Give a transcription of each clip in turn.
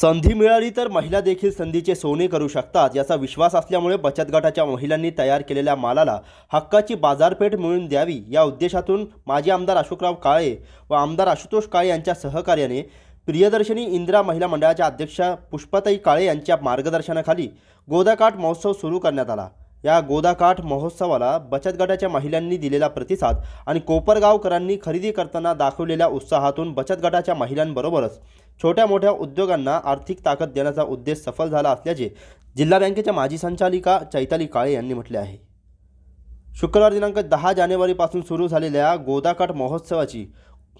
संधी मिळाली तर महिला देखील संधीचे सोने करू शकतात याचा विश्वास असल्यामुळे बचत गटाच्या महिलांनी तयार केलेल्या मालाला हक्काची बाजारपेठ मिळवून द्यावी या उद्देशातून माजी आमदार अशोकराव काळे व आमदार आशुतोष काळे यांच्या सहकार्याने प्रियदर्शनी इंदिरा महिला मंडळाच्या अध्यक्षा पुष्पाताई काळे यांच्या मार्गदर्शनाखाली गोदाकाठ महोत्सव सुरू करण्यात आला. या गोदाकाठ महोत्सवाला बचत गटाच्या महिलांनी दिलेला प्रतिसाद आणि कोपरगावकरांनी खरेदी करताना दाखवलेल्या उत्साहातून बचत गटाच्या महिलांबरोबरच छोट्या मोठ्या उद्योगांना आर्थिक ताकद देण्याचा उद्देश सफल झाला असल्याचे जिल्हा बँकेच्या माजी संचालिका चैताली काळे यांनी म्हटले आहे. शुक्रवार दिनांक दहा जानेवारीपासून सुरू झालेल्या गोदाकाठ महोत्सवाची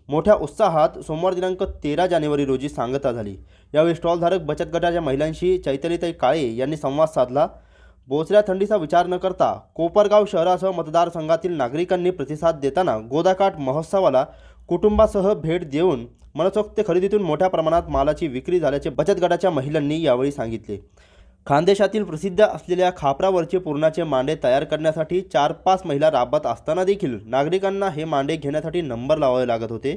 मोठ्या उत्साहात सोमवार दिनांक तेरा जानेवारी रोजी सांगता झाली. यावेळी स्टॉलधारक बचत गटाच्या महिलांशी चैतलीताई काळे यांनी संवाद साधला. बोचऱ्या थंडीचा विचार न करता कोपरगाव शहरासह मतदारसंघातील नागरिकांनी प्रतिसाद देताना गोदाकाठ महोत्सवाला कुटुंबासह भेट देऊन मनसोक्त खरेदीतून मोठ्या प्रमाणात मालाची विक्री झाल्याचे बचत गटाच्या महिलांनी यावेळी सांगितले. खानदेशातील प्रसिद्ध असलेल्या खापरावरचे पूर्णाचे मांडे तयार करण्यासाठी चार पाच महिला राबत असताना देखील नागरिकांना हे मांडे घेण्यासाठी नंबर लावावे लागत होते.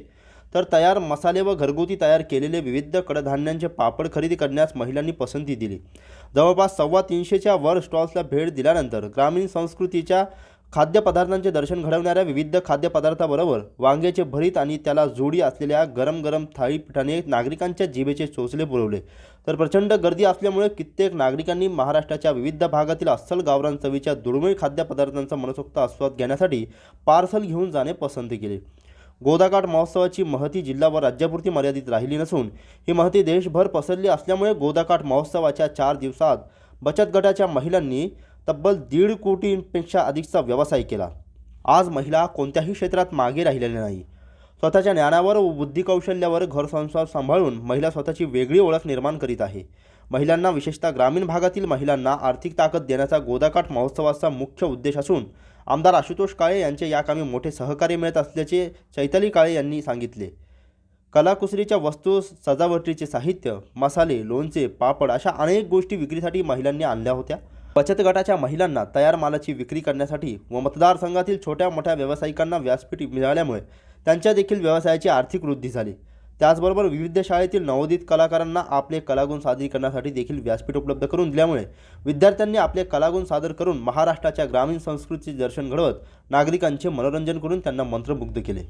तर तयार मसाले व घरगुती तयार केलेले विविध कडधान्यांचे पापड खरेदी करण्यास महिलांनी पसंती दिली. जवळपास सव्वा तीनशेच्या वर स्टॉल्सला भेट दिल्यानंतर ग्रामीण संस्कृतीच्या खाद्यपदार्थांचे दर्शन घडवणाऱ्या विविध खाद्यपदार्थाबरोबर वांग्याचे भरीत आणि त्याला जोडी असलेल्या गरम गरम थाळीपीठाने नागरिकांच्या जिभेचे चोचले पुरवले तर प्रचंड गर्दी असल्यामुळे कित्येक नागरिकांनी महाराष्ट्राच्या विविध भागातील अस्सल गावरान चवीच्या दुर्मिळ खाद्यपदार्थांचा मनसोक्त आस्वाद घेण्यासाठी पार्सल घेऊन जाणे पसंत केले. गोदाकाठ महोत्सवाची महती जिल्हा व राज्यापुरती मर्यादित राहिली नसून ही महती देशभर पसरली असल्यामुळे गोदाकाठ महोत्सवाच्या चार दिवसात बचत गटाच्या महिलांनी तब्बल दीड कोटींपेक्षा अधिकचा व्यवसाय केला. आज महिला कोणत्याही क्षेत्रात मागे राहिलेल्या नाही. स्वतःच्या ज्ञानावर व बुद्धिकौशल्यावर घरसंसार सांभाळून महिला स्वतःची वेगळी ओळख निर्माण करीत आहे. महिलांना विशेषतः ग्रामीण भागातील महिलांना आर्थिक ताकद देण्याचा गोदाकाठ महोत्सवाचा मुख्य उद्देश असून आमदार आशुतोष काळे यांचे या कामी मोठे सहकार्य मिळत असल्याचे चैताली काळे यांनी सांगितले. कलाकुसरीच्या वस्तू सजावटीचे साहित्य मसाले लोणचे पापड अशा अनेक गोष्टी विक्रीसाठी महिलांनी आणल्या होत्या. बचत गटाच्या महिलांना तयार मालाची विक्री करण्यासाठी व मतदारसंघातील छोट्या मोठ्या व्यावसायिकांना व्यासपीठ मिळाल्यामुळे त्यांच्या देखील व्यवसायाची आर्थिक वृद्धी झाली. त्याचबरोबर विविध शाळेतील नवोदित कलाकारांना आपले कलागुण सादरीकरणासाठी देखील व्यासपीठ उपलब्ध करून दिल्यामुळे विद्यार्थ्यांनी आपले कलागुण सादर करून महाराष्ट्राच्या ग्रामीण संस्कृतीचे दर्शन घडवत नागरिकांचे मनोरंजन करून त्यांना मंत्रमुग्ध केले.